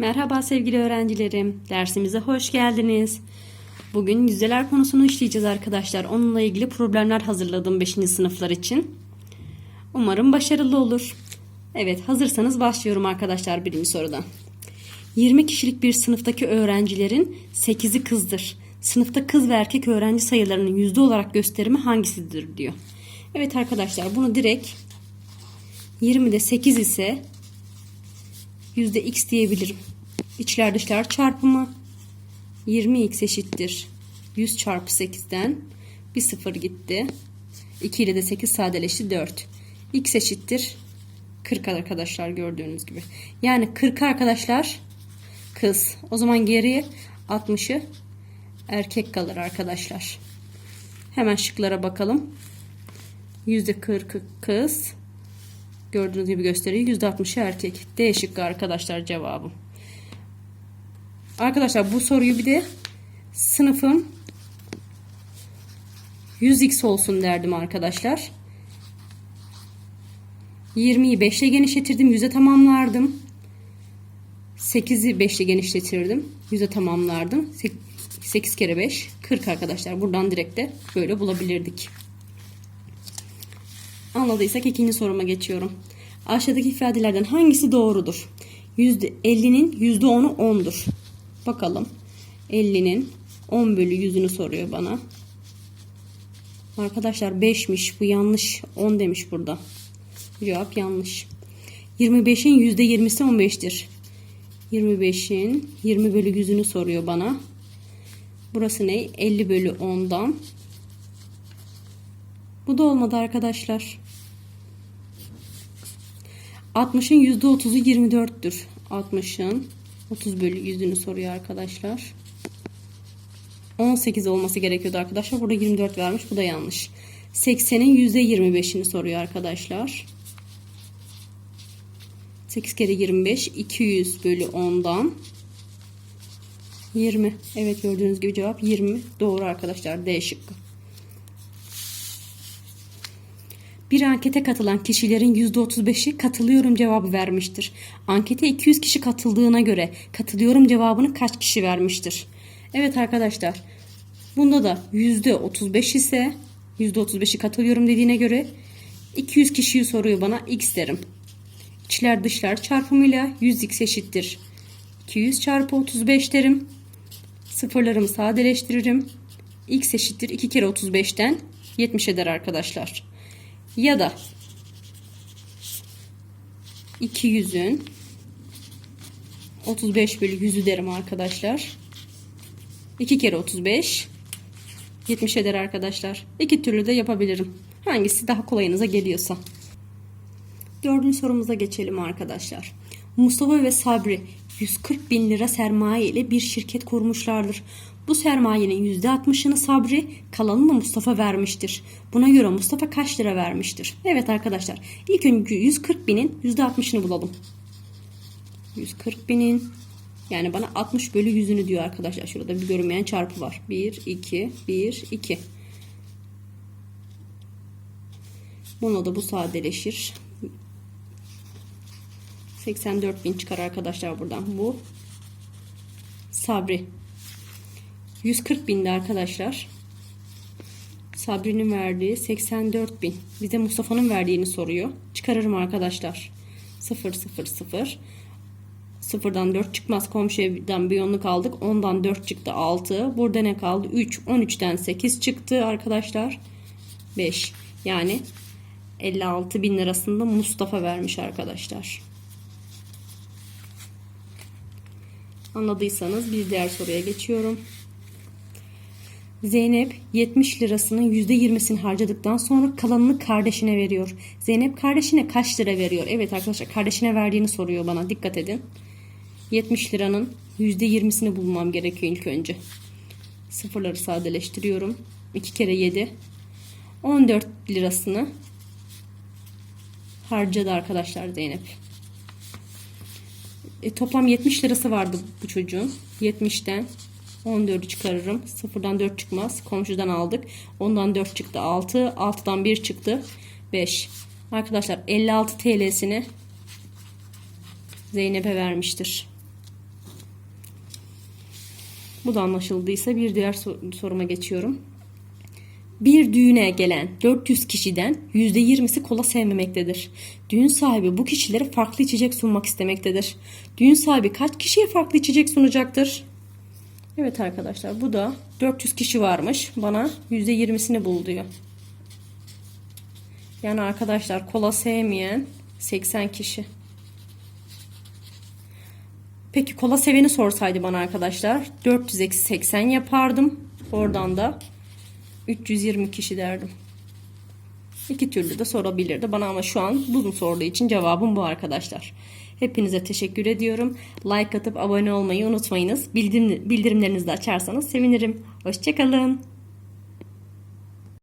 Merhaba sevgili öğrencilerim. Dersimize hoş geldiniz. Bugün yüzdeler konusunu işleyeceğiz arkadaşlar. Onunla ilgili problemler hazırladım 5. sınıflar için. Umarım başarılı olur. Evet hazırsanız başlıyorum arkadaşlar birinci sorudan. 20 kişilik bir sınıftaki öğrencilerin 8'i kızdır. Sınıfta kız ve erkek öğrenci sayılarının yüzde olarak gösterimi hangisidir diyor. Evet arkadaşlar bunu direkt 20'de 8 ise yüzde x diyebilirim. İçler dışlar çarpımı 20x eşittir 100 çarpı 8'den bir sıfır gitti. 2 ile de 8 sadeleşti 4. x eşittir 40 arkadaşlar gördüğünüz gibi. Yani 40 arkadaşlar kız. O zaman geriye 60'ı erkek kalır arkadaşlar. Hemen şıklara bakalım. %40'ı kız. Gördüğünüz gibi gösteriyor. %60'ı erkek. D şıkkı arkadaşlar cevabım. Arkadaşlar bu soruyu bir de sınıfım 100x olsun derdim arkadaşlar. 20'yi 5 ile genişletirdim. 100'e tamamlardım. 8'i 5 ile genişletirdim. 100'e tamamlardım. 8 kere 5 40 arkadaşlar. Buradan direkt de böyle bulabilirdik. Anladıysak ikinci soruma geçiyorum. Aşağıdaki ifadelerden hangisi doğrudur? %50'nin %10'u 10'dur. Bakalım. 50'nin 10 bölü 100'ünü soruyor bana. Arkadaşlar 5'miş. Bu yanlış. 10 demiş burada. Cevap yanlış. 25'in %20'si 15'tir. 25'in 20 bölü 100'ünü soruyor bana. Burası ne? 50 bölü 10'dan. Bu da olmadı arkadaşlar. 60'ın %30'u 24'tür. 60'ın 30 bölü 100'ünü soruyor arkadaşlar. 18 olması gerekiyordu arkadaşlar. Burada 24 vermiş. Bu da yanlış. 80'in %25'ini soruyor arkadaşlar. 8 kere 25 200 bölü 10'dan 20. Evet gördüğünüz gibi cevap 20. Doğru arkadaşlar. D şıkkı. Bir ankete katılan kişilerin %35'i katılıyorum cevabı vermiştir. Ankete 200 kişi katıldığına göre katılıyorum cevabını kaç kişi vermiştir? Evet arkadaşlar. Bunda da %35 ise %35'i katılıyorum dediğine göre 200 kişiyi soruyor bana x derim. İçler dışlar çarpımıyla 100x eşittir. 200 çarpı 35 derim. Sıfırlarımı sadeleştiririm. x eşittir 2 kere 35'ten 70 eder arkadaşlar. Ya da 200'ün 35 bölü 100'ü derim arkadaşlar. 2 kere 35 70 eder arkadaşlar. İki türlü de yapabilirim. Hangisi daha kolayınıza geliyorsa. Dördüncü sorumuza geçelim arkadaşlar. Mustafa ve Sabri 140 bin lira sermaye ile bir şirket kurmuşlardır. Bu sermayenin %60'ını Sabri, kalanını Mustafa vermiştir. Buna göre Mustafa kaç lira vermiştir? Evet arkadaşlar, ilk önce 140 binin %60'ını bulalım. 140 binin yani bana 60 bölü 100'ünü diyor arkadaşlar. Şurada bir görünmeyen çarpı var. 1, 2, 1, 2. Buna da bu sadeleşir. 84 bin çıkar arkadaşlar buradan. Bu Sabri. 140 binde arkadaşlar. Sabri'nin verdiği 84 bin. Bize Mustafa'nın verdiğini soruyor. Çıkarırım arkadaşlar. 0 0 0. Sıfırdan 4 çıkmaz. Komşudan bir yonluk aldık. 10'dan 4 çıktı 6. Burada ne kaldı? 3. 13'ten 8 çıktı arkadaşlar. 5. Yani 56 bin lirasında Mustafa vermiş arkadaşlar. Anladıysanız bir diğer soruya geçiyorum. Zeynep 70 lirasının %20'sini harcadıktan sonra kalanını kardeşine veriyor. Zeynep kardeşine kaç lira veriyor? Evet arkadaşlar kardeşine verdiğini soruyor bana. Dikkat edin. 70 liranın %20'sini bulmam gerekiyor ilk önce. Sıfırları sadeleştiriyorum. 2 kere 7. 14 lirasını harcadı arkadaşlar Zeynep. E, toplam 70 lirası vardı bu çocuğun. 70'ten 14'ü çıkarırım. 0'dan 4 çıkmaz. Komşudan aldık. Ondan 4 çıktı 6. 6'dan 1 çıktı 5. Arkadaşlar 56 TL'sini Zeynep'e vermiştir. Bu da anlaşıldıysa bir diğer soruma geçiyorum. Bir düğüne gelen 400 kişiden %20'si kola sevmemektedir. Düğün sahibi bu kişilere farklı içecek sunmak istemektedir. Düğün sahibi kaç kişiye farklı içecek sunacaktır? Evet arkadaşlar bu da 400 kişi varmış. Bana %20'sini bul diyor. Yani arkadaşlar kola sevmeyen 80 kişi. Peki kola seveni sorsaydı bana arkadaşlar 400 eksi 80 yapardım. Oradan da 320 kişi derdim. İki türlü de sorabilirdi bana ama şu an bunu sorduğu için cevabım bu arkadaşlar. Hepinize teşekkür ediyorum. Like atıp abone olmayı unutmayınız. Bildirim, bildirimlerinizi açarsanız sevinirim. Hoşçakalın.